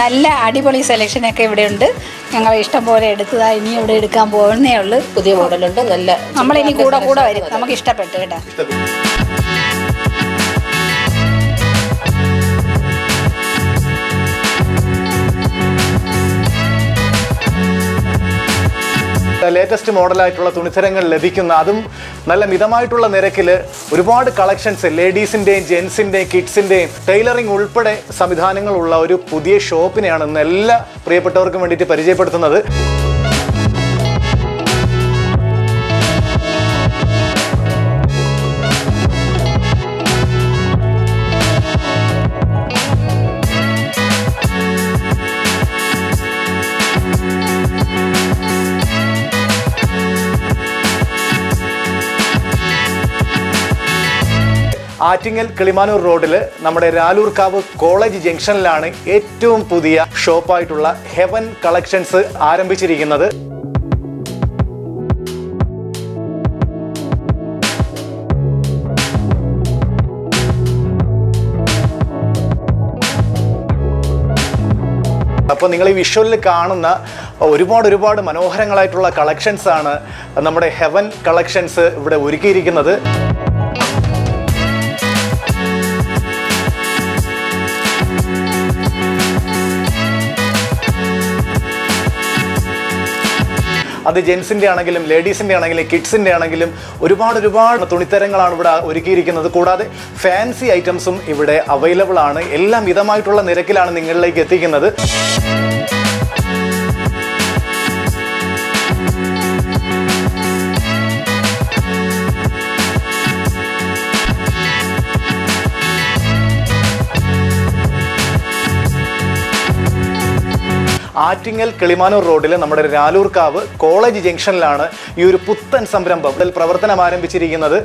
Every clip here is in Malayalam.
നല്ല അടിപൊളി സെലക്ഷനൊക്കെ ഇവിടെ ഉണ്ട് ഞങ്ങൾ ഇഷ്ടം പോലെ എടുത്തതാ. ഇനി ഇവിടെ എടുക്കാൻ പോകുന്നേ ഉള്ളൂ. പുതിയ മോഡലുണ്ട് നല്ല നമ്മളിനി കൂടെ കൂടെ വരും. നമുക്ക് ഇഷ്ടപ്പെട്ടു കേട്ടോ. ലേറ്റസ്റ്റ് മോഡലായിട്ടുള്ള തുണിത്തരങ്ങൾ ലഭിക്കുന്ന അതും നല്ല മിതമായിട്ടുള്ള നിരക്കിൽ ഒരുപാട് കളക്ഷൻസ് ലേഡീസിന്റെയും ജെൻസിന്റെയും കിഡ്സിന്റെയും ടൈലറിംഗ് ഉൾപ്പെടെ സംവിധാനങ്ങളുള്ള ഒരു പുതിയ ഷോപ്പിനെയാണ് ഇന്ന് എല്ലാ പ്രിയപ്പെട്ടവർക്കും വേണ്ടിയിട്ട് പരിചയപ്പെടുത്തുന്നത്. ആറ്റിങ്ങൽ കിളിമാനൂർ റോഡിൽ നമ്മുടെ രാലൂർക്കാവ് കോളേജ് ജംഗ്ഷനിലാണ് ഏറ്റവും പുതിയ ഷോപ്പായിട്ടുള്ള ഹെവൻ കളക്ഷൻസ് ആരംഭിച്ചിരിക്കുന്നത്. അപ്പോൾ നിങ്ങൾ ഈ വിഷ്വലിൽ കാണുന്ന ഒരുപാട് ഒരുപാട് മനോഹരങ്ങളായിട്ടുള്ള കളക്ഷൻസാണ് നമ്മുടെ ഹെവൻ കളക്ഷൻസ് ഇവിടെ ഒരുക്കിയിരിക്കുന്നത്. അത് ജെൻസിന്റെ ആണെങ്കിലും ലേഡീസിന്റെ ആണെങ്കിലും കിഡ്സിന്റെ ആണെങ്കിലും ഒരുപാട് ഒരുപാട് തുണിത്തരങ്ങളാണ് ഇവിടെ ഒരുക്കിയിരിക്കുന്നത്. കൂടാതെ ഫാൻസി ഐറ്റംസും ഇവിടെ അവൈലബിൾ ആണ്. എല്ലാം മിതമായിട്ടുള്ള നിരക്കിലാണ് നിങ്ങളിലേക്ക് എത്തിക്കുന്നത്. ആറ്റിങ്ങൽ കിളിമാനൂർ റോഡിൽ നമ്മുടെ രാലൂർക്കാവ് കോളേജ് ജംഗ്ഷനിലാണ് ഈ ഒരു പുത്തൻ സംരംഭം ഇതിൽ പ്രവർത്തനം ആരംഭിച്ചിരിക്കുന്നത്.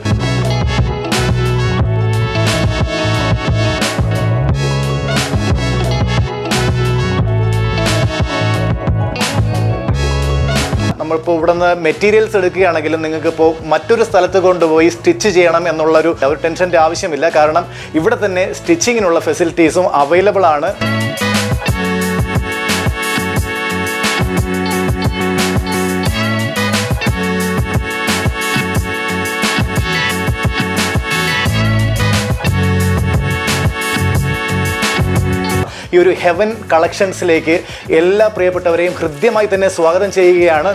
നമ്മളിപ്പോൾ ഇവിടെ നിന്ന് മെറ്റീരിയൽസ് എടുക്കുകയാണെങ്കിലും നിങ്ങൾക്ക് ഇപ്പോൾ മറ്റൊരു സ്ഥലത്ത് കൊണ്ടുപോയി സ്റ്റിച്ച് ചെയ്യണം എന്നുള്ളൊരു ഒരു ടെൻഷന്റെ ആവശ്യമില്ല. കാരണം ഇവിടെ തന്നെ സ്റ്റിച്ചിങ്ങിനുള്ള ഫെസിലിറ്റീസും അവൈലബിൾ ആണ്. ഈ ഒരു ഹെവൻ കളക്ഷൻസിലേക്ക് എല്ലാ പ്രിയപ്പെട്ടവരെയും ഹൃദ്യമായി തന്നെ സ്വാഗതം ചെയ്യുകയാണ്.